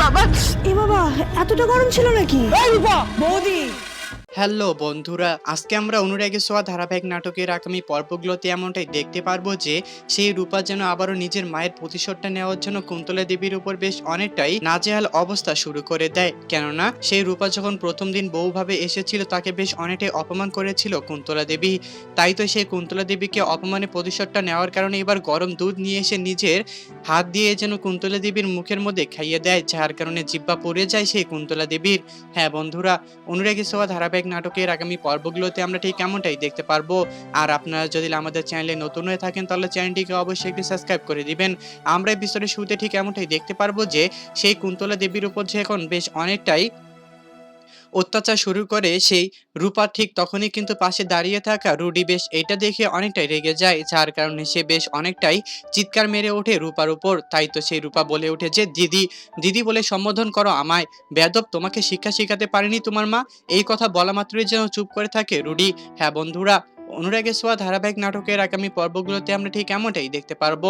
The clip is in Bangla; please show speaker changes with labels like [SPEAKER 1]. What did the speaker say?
[SPEAKER 1] বাবা এ বাবা এতটা গরম ছিল নাকি বৌদি
[SPEAKER 2] হ্যালো বন্ধুরা, আজকে আমরা অনুরাগী সোয়া ধারাবাহিক নাটকের আগামী পর্বগুলোতে এমনটাই দেখতে পারব যে, সেই রূপা যেন আবারও নিজের মায়ের প্রতিশোধটা নেওয়ার জন্য কুন্তলা দেবীর উপর বেশ অনেকটাই নাজেহাল অবস্থা শুরু করে দেয়। কেননা, সেই রূপা যখন প্রথম দিন বউভাবে এসেছিল, তাকে বেশ অনেকটাই অপমান করেছিল কুন্তলা দেবী। তাই তো সেই কুন্তলা দেবীকে অপমানে প্রতিশোধটা নেওয়ার কারণে এবার গরম দুধ নিয়ে এসে নিজের হাত দিয়ে যেন কুন্তলা দেবীর মুখের মধ্যে খাইয়ে দেয়, যার কারণে জিব্বা পড়ে যায় সেই কুন্তলা দেবীর। হ্যাঁ বন্ধুরা, অনুরাগী সোয়া ধারাবাহিক নাটকের আগামী পর্বগুলোতে আমরা ঠিক এমনটাই দেখতে পারব। আর আপনারা যদি আমাদের চ্যানেলে নতুন হয়ে থাকেন, তাহলে চ্যানেলটিকে অবশ্যই একটু সাবস্ক্রাইব করে দিবেন। আমরা বিস্তরের শুরুতে ঠিক এমনটাই দেখতে পারব যে, সেই কুন্তলা দেবীর উপর যে এখন বেশ অনেকটাই অত্যাচার শুরু করে সেই রূপা ঠিক তখনই কিন্তু পাশে দাঁড়িয়ে থাকা রুডি বেশ এটা দেখে অনেকটাই রেগে যায়, যার কারণে সে বেশ অনেকটাই চিৎকার মেরে ওঠে রূপার উপর। তাই তো সেই রূপা বলে ওঠে যে, দিদি দিদি বলে সম্বোধন করো আমায়। বেদব তোমাকে শিক্ষা শেখাতে পারেনি তোমার মা? এই কথা বলা মাত্রই যেন চুপ করে থাকে রুডি। হ্যাঁ বন্ধুরা অনুরাগে সোয়া ধারাবাহিক নাটকের আগামী পর্বগুলোতে আমরা ঠিক এমনটাই দেখতে পারব।